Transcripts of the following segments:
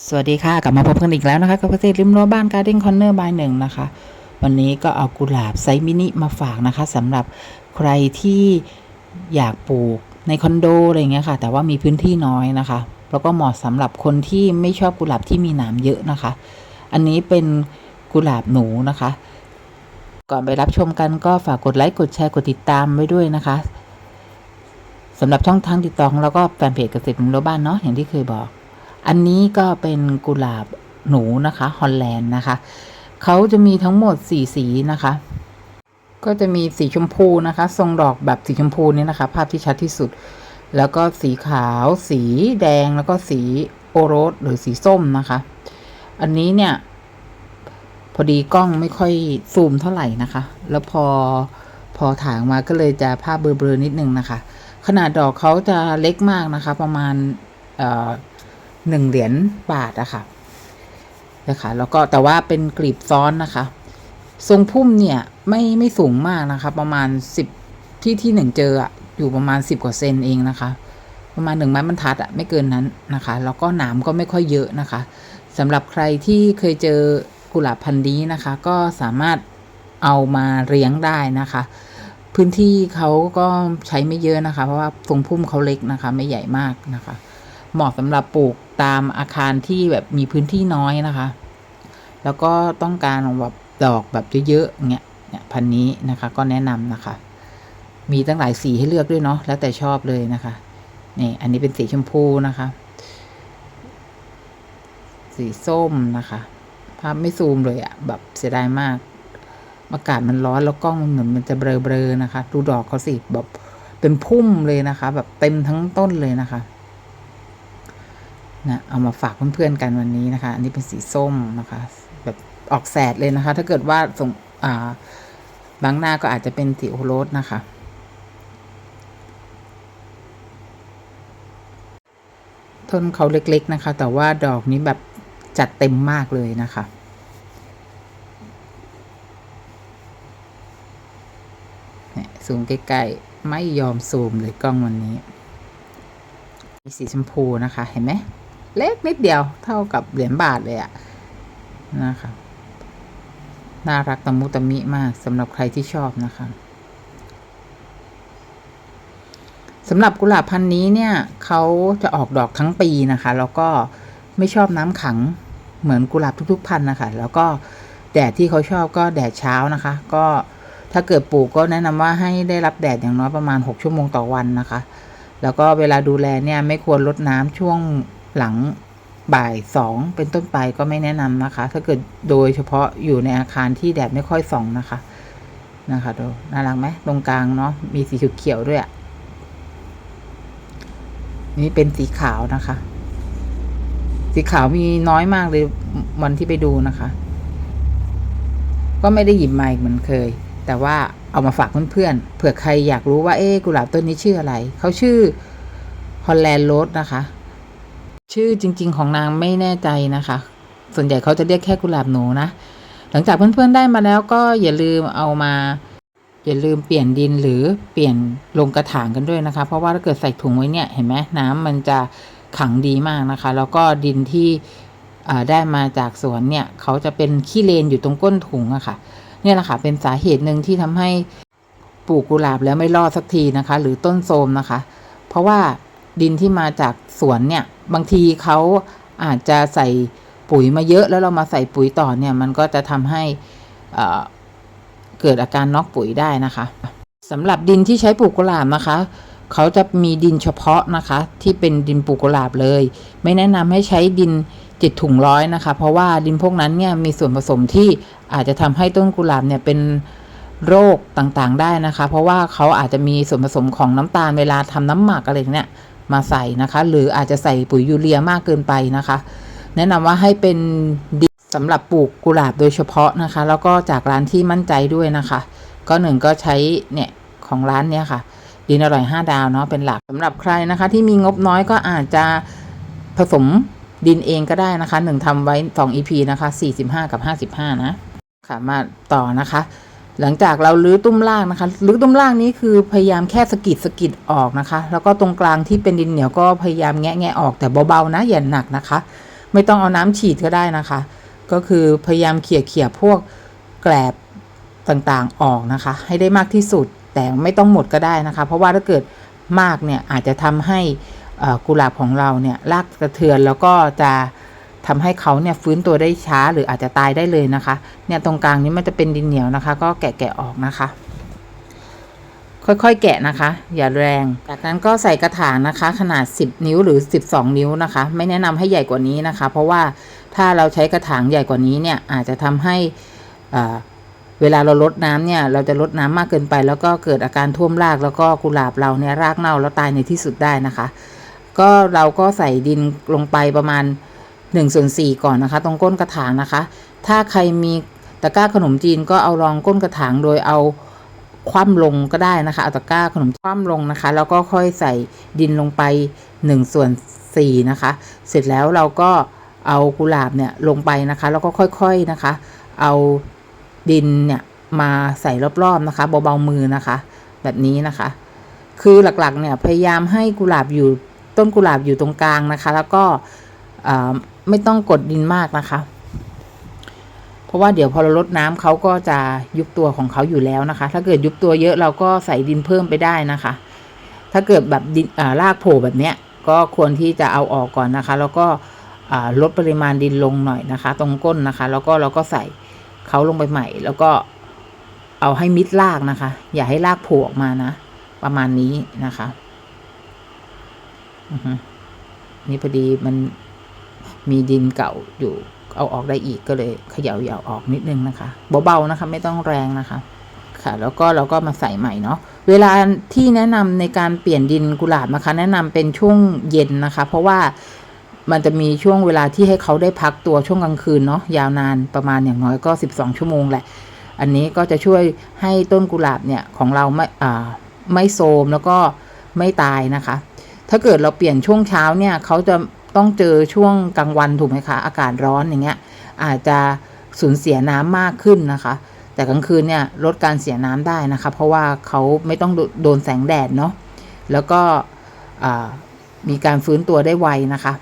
สวัสดีค่ะกลับมาพบกันอีกแล้วนะคะกับเกษตรริมรั้วบ้านการ์เด้นคอนเนอร์บายหนึ่งนะคะ วันนี้ก็เอากุหลาบไซส์มินิมาฝากนะคะสำหรับใครที่อยากปลูกในคอนโดอะไรเงี้ยค่ะ แต่ว่ามีพื้นที่น้อยนะคะ แล้วก็เหมาะสำหรับคนที่ไม่ชอบกุหลาบที่มีหนามเยอะนะคะ อันนี้เป็นกุหลาบหนูนะคะ ก่อนไปรับชมกันก็ฝากกดไลค์กดแชร์กดติดตามไว้ด้วยนะคะสำหรับช่องทางติดต่อของเราก็แฟนเพจเกษตรริมรั้วบ้านเนาะอย่างที่เคยบอก อันนี้ก็เป็นกุหลาบหนูนะคะฮอลแลนด์นะคะเขาจะมีทั้งหมดสี่สีนะคะ ก็จะมีสีชมพูนะคะ ทรงดอกแบบสีชมพูนี่นะคะ ภาพที่ชัดที่สุด แล้วก็สีขาว สีแดงแล้วก็สีโอโรสหรือสีส้มนะคะ อันนี้เนี่ย พอดีกล้องไม่ค่อยซูมเท่าไหร่นะคะ แล้วพอพอถ่ายออกมาก็เลยจะภาพเบลอๆนิดนึงนะคะ ขนาดดอกเขาจะเล็กมากนะคะ ประมาณเอ่อ หนึ่งเหรียญบาทอะค่ะนะคะแล้วก็แต่ว่าเป็นกลีบซ้อนนะคะ ทรงพุ่มเนี่ยไม่ไม่สูงมากนะคะ ประมาณสิบที่ที่หนึ่งเจออะอยู่ประมาณสิบกว่าเซนเองนะคะ ประมาณหนึ่งไม้บรรทัดอะไม่เกินนั้นนะคะ แล้วก็หนามก็ไม่ค่อยเยอะนะคะสำหรับใครที่เคยเจอกุหลาบพันธุ์นี้นะคะ ก็สามารถเอามาเลี้ยงได้นะคะ พื้นที่เขาก็ใช้ไม่เยอะนะคะ เพราะว่าทรงพุ่มเขาเล็กนะคะ ไม่ใหญ่มากนะคะ เหมาะสำหรับปลูกตามอาคารที่แบบมีพื้นที่น้อยนะคะ แล้วก็ต้องการแบบดอกแบบเยอะๆเงี้ยเนี่ยพันนี้นะคะ ก็แนะนำนะคะ มีตั้งหลายสีให้เลือกด้วยเนาะแล้วแต่ชอบเลยนะคะนี่อันนี้เป็นสีชมพูนะคะ สีส้มนะคะ ภาพไม่ซูมเลยอะแบบเสียดายมากอากาศมันร้อนแล้วกล้องเหมือนมันจะเบลอๆนะคะ ดูดอกเขาสิแบบเป็นพุ่มเลยนะคะ แบบเต็มทั้งต้นเลยนะคะ นะเอามาฝากเพื่อนๆกันวันนี้นะคะ อันนี้เป็นสีส้มนะคะ แบบออกแสดเลยนะคะ ถ้าเกิดว่าส่งอ่าบางหน้าก็อาจจะเป็นสีโอรสนะคะต้นเขาเล็กๆนะคะ แต่ว่าดอกนี้แบบจัดเต็มมากเลยนะคะเนี่ยซูมใกล้ๆ ไม่ยอมซูมเลยกล้องวันนี้ มีสีชมพูนะคะ เห็นไหม เล็กนิดเดียวเท่ากับเหรียญบาทเลยอะนะคะน่ารักตะมุตะมิมากสำหรับใครที่ชอบนะคะสำหรับกุหลาบพันธุ์นี้เนี่ยเขาจะออกดอกทั้งปีนะคะ แล้วก็ไม่ชอบน้ำขังเหมือนกุหลาบทุก ๆ พันธุ์นะคะ แล้วก็แดดที่เขาชอบก็แดดเช้านะคะ ก็ถ้าเกิดปลูกก็แนะนำว่าให้ได้รับแดดอย่างน้อยประมาณ 6 ชั่วโมงต่อวันนะคะ แล้วก็เวลาดูแลเนี่ยไม่ควรลดน้ำช่วง หลังบ่ายสองเป็นต้นไปก็ไม่แนะนำนะคะ ถ้าเกิดโดยเฉพาะอยู่ในอาคารที่แดดไม่ค่อยส่องนะคะ นะคะดูน่ารักไหมตรงกลางเนาะมีสีเขียวด้วยอะนี่เป็นสีขาวนะคะ สีขาวมีน้อยมากเลยวันที่ไปดูนะคะ ก็ไม่ได้หยิบมาอีกเหมือนเคย แต่ว่าเอามาฝากเพื่อนๆเผื่อใครอยากรู้ว่าเอ๊กุหลาบต้นนี้ชื่ออะไร เขาชื่อฮอลแลนด์โรสนะคะ ชื่อจริง ๆ ของนางไม่แน่ใจนะคะ ส่วนใหญ่เขาจะเรียกแค่กุหลาบหนูนะ หลังจากเพื่อนๆได้มาแล้วก็อย่าลืมเอามา อย่าลืมเปลี่ยนดินหรือเปลี่ยนลงกระถางกันด้วยนะคะ เพราะว่าถ้าเกิดใส่ถุงไว้เนี่ยเห็นไหมน้ำมันจะขังดีมากนะคะ แล้วก็ดินที่ได้มาจากสวนเนี่ยเขาจะเป็นขี้เลนอยู่ตรงก้นถุงอะค่ะ เนี่ยแหละค่ะเป็นสาเหตุหนึ่งที่ทำให้ปลูกกุหลาบแล้วไม่รอดสักทีนะคะ หรือต้นโทมนะคะ เพราะว่าดินที่มาจากสวนเนี่ย บางทีเขาอาจจะใส่ปุ๋ยมาเยอะแล้วเรามาใส่ปุ๋ยต่อเนี่ยมันก็จะทำให้เกิดอาการน็อกปุ๋ยได้นะคะสำหรับดินที่ใช้ปลูกกุหลาบนะคะเขาจะมีดินเฉพาะนะคะ ที่เป็นดินปลูกกุหลาบเลย ไม่แนะนำให้ใช้ดินจิตถุงร้อยนะคะ เพราะว่าดินพวกนั้นเนี่ยมีส่วนผสมที่อาจจะทำให้ต้นกุหลาบเนี่ยเป็นโรคต่างๆได้นะคะ เพราะว่าเขาอาจจะมีส่วนผสมของน้ำตาลเวลาทำน้ำหมักอะไรเนี่ย มาใส่นะคะ หรืออาจจะใส่ปุ๋ยยูเรียมากเกินไปนะคะ แนะนำว่าให้เป็นดินสำหรับปลูกกุหลาบโดยเฉพาะนะคะ แล้วก็จากร้านที่มั่นใจด้วยนะคะ ก็หนึ่งก็ใช้เนี่ยของร้านเนี่ยค่ะ ดินอร่อย 5 ดาวเนาะเป็นหลักสำหรับใครนะคะ ที่มีงบน้อยก็อาจจะผสมดินเองก็ได้นะคะหนึ่งทำไว้2 EP นะคะ45 กับ 55 นะค่ะมาต่อนะคะ หลังจากเราลื้อตุ้มล่างนะคะลื้อตุ้มล่างนี้คือพยายามแค่สกิดสกิดออกนะคะ แล้วก็ตรงกลางที่เป็นดินเหนียวก็พยายามแงะแงะออกแต่เบาๆนะอย่าหนักนะคะ ไม่ต้องเอาน้ำฉีดก็ได้นะคะ ก็คือพยายามเขี่ยเขี่ยพวกแกลบต่างๆออกนะคะ ให้ได้มากที่สุดแต่ไม่ต้องหมดก็ได้นะคะ เพราะว่าถ้าเกิดมากเนี่ยอาจจะทำให้กุหลาบของเราเนี่ยรากกระเทือนแล้วก็จะ ทำให้เขาเนี่ยฟื้นตัวได้ช้าหรืออาจจะตายได้เลยนะคะ เนี่ยตรงกลางนี้มันจะเป็นดินเหนียวนะคะ ก็แกะๆออกนะคะ ค่อยๆแกะนะคะ อย่าแรง จากนั้นก็ใส่กระถางนะคะ ขนาด 10 นิ้วหรือ 12 นิ้วนะคะ ไม่แนะนำให้ใหญ่กว่านี้นะคะ เพราะว่าถ้าเราใช้กระถางใหญ่กว่านี้เนี่ยอาจจะทำให้เวลาเราลดน้ำเนี่ย เราจะลดน้ำมากเกินไป แล้วก็เกิดอาการท่วมรากแล้วก็กุหลาบเราเนี่ยรากเน่าแล้วตายในที่สุดได้นะคะ ก็เราก็ใส่ดินลงไปประมาณ 1ส่วน4ก่อนนะคะ ตรงก้นกระถางนะคะ ถ้าใครมีตะกร้าขนมจีนก็เอารองก้นกระถางโดยเอาคว่ำลงก็ได้นะคะเอาตะกร้าขนมคว่ำลงนะคะ แล้วก็ค่อยใส่ดินลงไป1ส่วน4นะคะ เสร็จแล้วเราก็เอากุหลาบเนี่ยลงไปนะคะ แล้วก็ค่อยๆนะคะ เอาดินเนี่ยมาใส่รอบๆนะคะเบาๆมือนะคะ แบบนี้นะคะ คือหลักๆเนี่ยพยายามให้กุหลาบอยู่ต้นกุหลาบอยู่ตรงกลางนะคะ แล้วก็อ่า ไม่ต้องกดดินมากนะคะ เพราะว่าเดี๋ยวพอเราลดน้ำเขาก็จะยุบตัวของเขาอยู่แล้วนะคะ ถ้าเกิดยุบตัวเยอะเราก็ใส่ดินเพิ่มไปได้นะคะ ถ้าเกิดแบบดินอ่ารากโผล่แบบเนี้ย ก็ควรที่จะเอาออกก่อนนะคะ แล้วก็ลดปริมาณดินลงหน่อยนะคะ ตรงก้นนะคะ แล้วก็เราก็ใส่เขาลงไปใหม่ แล้วก็เอาให้มิดรากนะคะ อย่าให้รากโผล่ออกมานะ ประมาณนี้นะคะอือฮึนี่พอดีมัน มีดินเก่าอยู่เอาออกได้อีกก็เลยเขย่าๆออกนิดนึงนะคะเบาๆนะคะ ไม่ต้องแรงนะคะ ค่ะ แล้วก็เราก็มาใส่ใหม่เนาะเวลาที่แนะนำในการเปลี่ยนดินกุหลาบนะคะ แนะนำเป็นช่วงเย็นนะคะ เพราะว่ามันจะมีช่วงเวลาที่ให้เขาได้พักตัวช่วงกลางคืนเนาะยาวนานประมาณอย่างน้อยก็ 12 ชั่วโมงแหละ อันนี้ก็จะช่วยให้ต้นกุหลาบเนี่ยของเราไม่อ่าไม่โทมแล้วก็ไม่ตายนะคะ ถ้าเกิดเราเปลี่ยนช่วงเช้าเนี่ยเขาจะ ต้องเจอช่วงกลางวันถูกไหมคะอากาศร้อนอย่างเงี้ยอาจจะสูญเสียน้ำมากขึ้นนะคะ แต่กลางคืนเนี่ยลดการเสียน้ำได้นะคะ เพราะว่าเขาไม่ต้องโดโดนแสงแดดเนาะแล้วก็มีการฟื้นตัวได้ไวนะคะ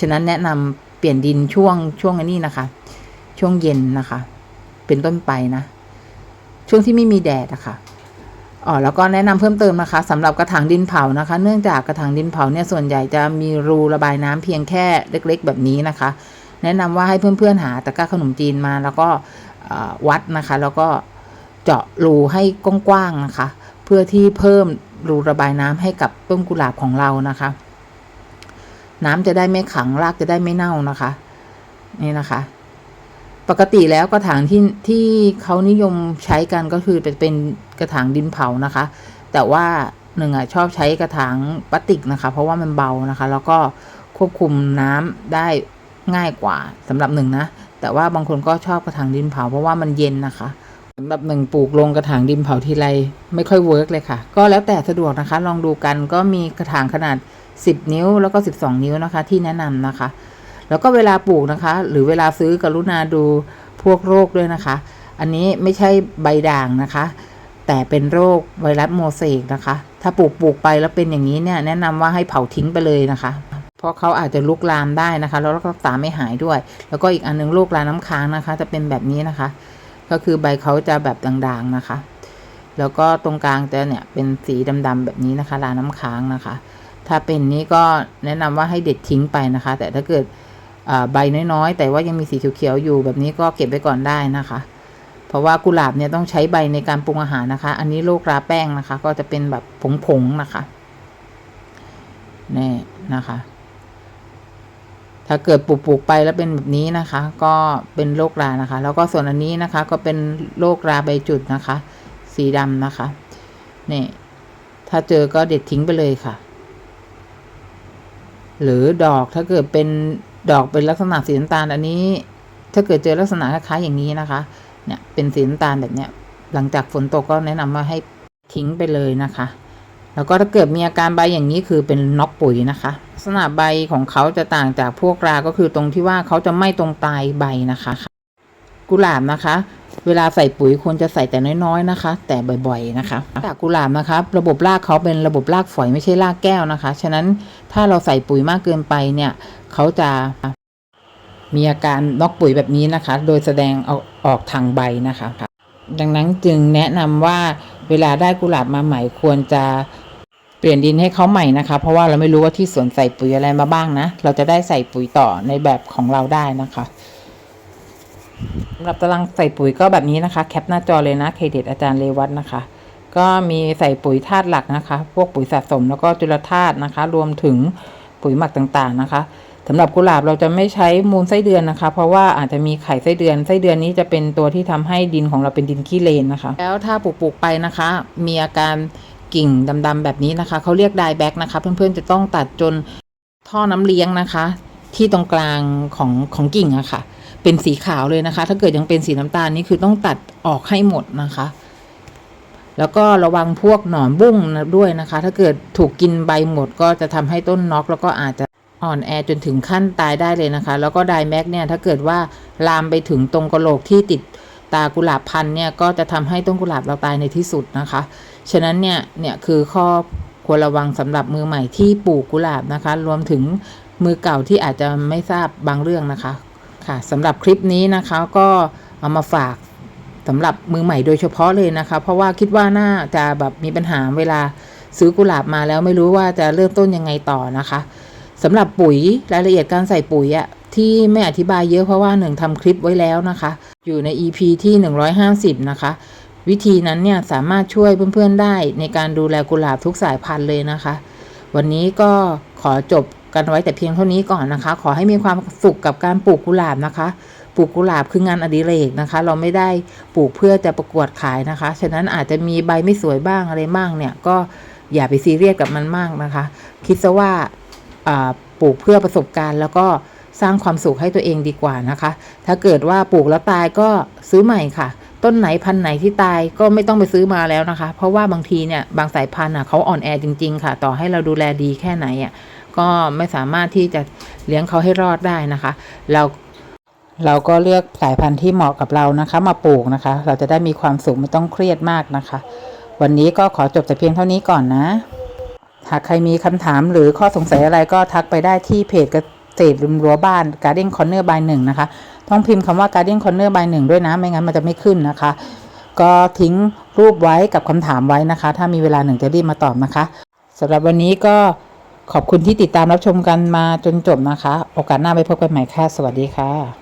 ฉะนั้นแนะนำเปลี่ยนดินช่วงช่วงนนี้นะคะ ช่วงเย็นนะคะ เป็นต้นไปนะ ช่วงที่ไม่มีแดดอะคะ่ะ อ๋อแล้วก็แนะนำเพิ่มเติมนะคะสำหรับกระถางดินเผานะคะ เนื่องจากกระถางดินเผาเนี่ยส่วนใหญ่จะมีรูระบายน้ำเพียงแค่เล็ก ๆ แบบนี้นะคะ แนะนำว่าให้เพื่อนๆหาตะกร้าขนมจีนมาแล้วก็วัดนะคะ แล้วก็เจาะรูให้กว้างๆนะคะ เพื่อที่เพิ่มรูระบายน้ำให้กับต้นกุหลาบของเรานะคะ น้ำจะได้ไม่ขังรากจะได้ไม่เน่านะคะ นี่นะคะปกติแล้วกระถางที่ที่เขานิยมใช้กันก็คือเป็นเป็น กระถางดินเผานะคะ แต่ว่าหนึ่งอะชอบใช้กระถางพลาสติกนะคะ เพราะว่ามันเบานะคะ แล้วก็ควบคุมน้ำได้ง่ายกว่าสำหรับหนึ่งนะ แต่ว่าบางคนก็ชอบกระถางดินเผา เพราะว่ามันเย็นนะคะสำหรับหนึ่งปลูกลงกระถางดินเผาทีไรไม่ค่อยเวิร์กเลยค่ะ ก็แล้วแต่สะดวกนะคะ ลองดูกันก็มีกระถางขนาด 10 นิ้วแล้วก็ 12 นิ้วนะคะ ที่แนะนำนะคะ แล้วก็เวลาปลูกนะคะ หรือเวลาซื้อกรุณาดูพวกโรคด้วยนะคะ อันนี้ไม่ใช่ใบด่างนะคะ แต่เป็นโรคไวรัสโมเสกนะคะ ถ้าปลูกปลูกไปแล้วเป็นอย่างนี้เนี่ยแนะนำว่าให้เผาทิ้งไปเลยนะคะ เพราะเขาอาจจะลุกลามได้นะคะ แล้วรักษาไม่หายด้วย แล้วก็อีกอันนึงโรคราน้ำค้างนะคะ จะเป็นแบบนี้นะคะ ก็คือใบเขาจะแบบด่างๆนะคะ แล้วก็ตรงกลางจะเนี่ยเป็นสีดำๆแบบนี้นะคะราน้ำค้างนะคะ ถ้าเป็นนี้ก็แนะนำว่าให้เด็ดทิ้งไปนะคะ แต่ถ้าเกิดใบน้อยๆ แต่ว่ายังมีสีเขียวๆอยู่แบบนี้ก็เก็บไว้ก่อนได้นะคะ เพราะว่ากุหลาบเนี่ยต้องใช้ใบในการปรุงอาหารนะคะ อันนี้โรคราแป้งนะคะ ก็จะเป็นแบบผงๆนะคะนี่นะคะ ถ้าเกิดปลูกๆไปแล้วเป็นแบบนี้นะคะ ก็เป็นโรครานะคะ แล้วก็ส่วนอันนี้นะคะ ก็เป็นโรคราใบจุดนะคะ สีดำนะคะนี่ถ้าเจอก็เด็ดทิ้งไปเลยค่ะ หรือดอกถ้าเกิดเป็นดอกเป็นลักษณะสีน้ำตาลอันนี้ ถ้าเกิดเจอลักษณะคล้ายๆอย่างนี้นะคะ เนี่ยเป็นสีน้ำตาลแบบเนี้ยหลังจากฝนตกก็แนะนำว่าให้ทิ้งไปเลยนะคะ แล้วก็ถ้าเกิดมีอาการใบอย่างนี้คือเป็นน็อกปุ๋ยนะคะ ลักษณะใบของเขาจะต่างจากพวกรา ก็คือตรงที่ว่าเขาจะไม่ตรงปลายใบนะคะ กุหลาบนะคะ เวลาใส่ปุ๋ยควรจะใส่แต่น้อยๆนะคะ แต่บ่อยๆนะคะจากกุหลาบนะคะ ระบบรากเขาเป็นระบบรากฝอยไม่ใช่รากแก้วนะคะ ฉะนั้นถ้าเราใส่ปุ๋ยมากเกินไปเนี่ยเขาจะ มีอาการนอกปุ๋ยแบบนี้นะคะ โดยแสดงออกออกทางใบนะคะ ดังนั้นจึงแนะนำว่าเวลาได้กุหลาบมาใหม่ควรจะเปลี่ยนดินให้เขาใหม่นะคะ เพราะว่าเราไม่รู้ว่าที่สวนใส่ปุ๋ยอะไรมาบ้างนะ เราจะได้ใส่ปุ๋ยต่อในแบบของเราได้นะคะสำหรับตารางใส่ปุ๋ยก็แบบนี้นะคะ แคปหน้าจอเลยนะเครดิตอาจารย์เรวัตนะคะ ก็มีใส่ปุ๋ยธาตุหลักนะคะ พวกปุ๋ยสะสมแล้วก็จุลธาตุนะคะ รวมถึงปุ๋ยหมักต่างๆนะคะ สำหรับกุหลาบเราจะไม่ใช้มูลไส้เดือนนะคะ เพราะว่าอาจจะมีไข่ไส้เดือนไส้เดือนนี้จะเป็นตัวที่ทำให้ดินของเราเป็นดินขี้เลนนะคะ แล้วถ้าปลูกไปนะคะ มีอาการกิ่งดำๆแบบนี้นะคะเขาเรียกไดแบ็กนะคะ เพื่อนๆจะต้องตัดจนท่อน้ำเลี้ยงนะคะ ที่ตรงกลางของของกิ่งอะค่ะ เป็นสีขาวเลยนะคะ ถ้าเกิดยังเป็นสีน้ำตาลนี่คือต้องตัดออกให้หมดนะคะ แล้วก็ระวังพวกหนอนบุ้งด้วยนะคะ ถ้าเกิดถูกกินใบหมดก็จะทำให้ต้นน็อกแล้วก็อาจจะ อ่อนแอจนถึงขั้นตายได้เลยนะคะ แล้วก็ไดแม็กเนี่ยถ้าเกิดว่าลามไปถึงตรงกระโหลกที่ติดตากุหลาบพันเนี่ยก็จะทำให้ต้นกุหลาบเราตายในที่สุดนะคะ ฉะนั้นเนี่ยเนี่ยคือข้อควรระวังสำหรับมือใหม่ที่ปลูกกุหลาบนะคะ รวมถึงมือเก่าที่อาจจะไม่ทราบบางเรื่องนะคะค่ะสำหรับคลิปนี้นะคะก็เอามาฝากสำหรับมือใหม่โดยเฉพาะเลยนะคะ เพราะว่าคิดว่าน่าจะแบบมีปัญหาเวลาซื้อกุหลาบมาแล้วไม่รู้ว่าจะเริ่มต้นยังไงต่อนะคะ สำหรับปุ๋ยรายละเอียดการใส่ปุ๋ยอะที่ไม่อธิบายเยอะเพราะว่าหนึ่งทำคลิปไว้แล้วนะคะ อยู่ใน EP ที่ 150 นะคะ วิธีนั้นเนี่ยสามารถช่วยเพื่อนๆได้ในการดูแลกุหลาบทุกสายพันธุ์เลยนะคะ วันนี้ก็ขอจบกันไว้แต่เพียงเท่านี้ก่อนนะคะ ขอให้มีความสุขกับการปลูกกุหลาบนะคะปลูกกุหลาบคืองานอดิเรกนะคะ เราไม่ได้ปลูกเพื่อจะประกวดขายนะคะ ฉะนั้นอาจจะมีใบไม่สวยบ้างอะไรบ้างเนี่ยก็อย่าไปซีเรียสกับมันมากนะคะ คิดซะว่าอ่า ปลูกเพื่อประสบการณ์ แล้วก็สร้างความสุขให้ตัวเองดีกว่านะคะ ถ้าเกิดว่าปลูกแล้วตายก็ซื้อใหม่ค่ะ ต้นไหนพันธุ์ไหนที่ตายก็ไม่ต้องไปซื้อมาแล้วนะคะ เพราะว่าบางทีเนี่ยบางสายพันธุ์อะเขาอ่อนแอจริง ๆ ค่ะ ต่อให้เราดูแลดีแค่ไหนอะก็ไม่สามารถที่จะเลี้ยงเขาให้รอดได้นะคะ เราเราก็เลือกสายพันธุ์ที่เหมาะกับเรานะคะ มาปลูกนะคะ เราจะได้มีความสุขไม่ต้องเครียดมากนะคะ วันนี้ก็ขอจบแต่เพียงเท่านี้ก่อนนะ หากใครมีคำถามหรือข้อสงสัยอะไรก็ทักไปได้ที่เพจเกษตรริมรั้วบ้าน Garden Corner by หนึ่งนะคะ ต้องพิมพ์คำว่า Garden Corner by หนึ่งด้วยนะ ไม่งั้นมันจะไม่ขึ้นนะคะ ก็ทิ้งรูปไว้กับคำถามไว้นะคะ ถ้ามีเวลาหนึ่งจะรีบมาตอบนะคะสำหรับวันนี้ก็ขอบคุณที่ติดตามรับชมกันมาจนจบนะคะ โอกาสหน้าไปพบกันใหม่ค่ะ สวัสดีค่ะ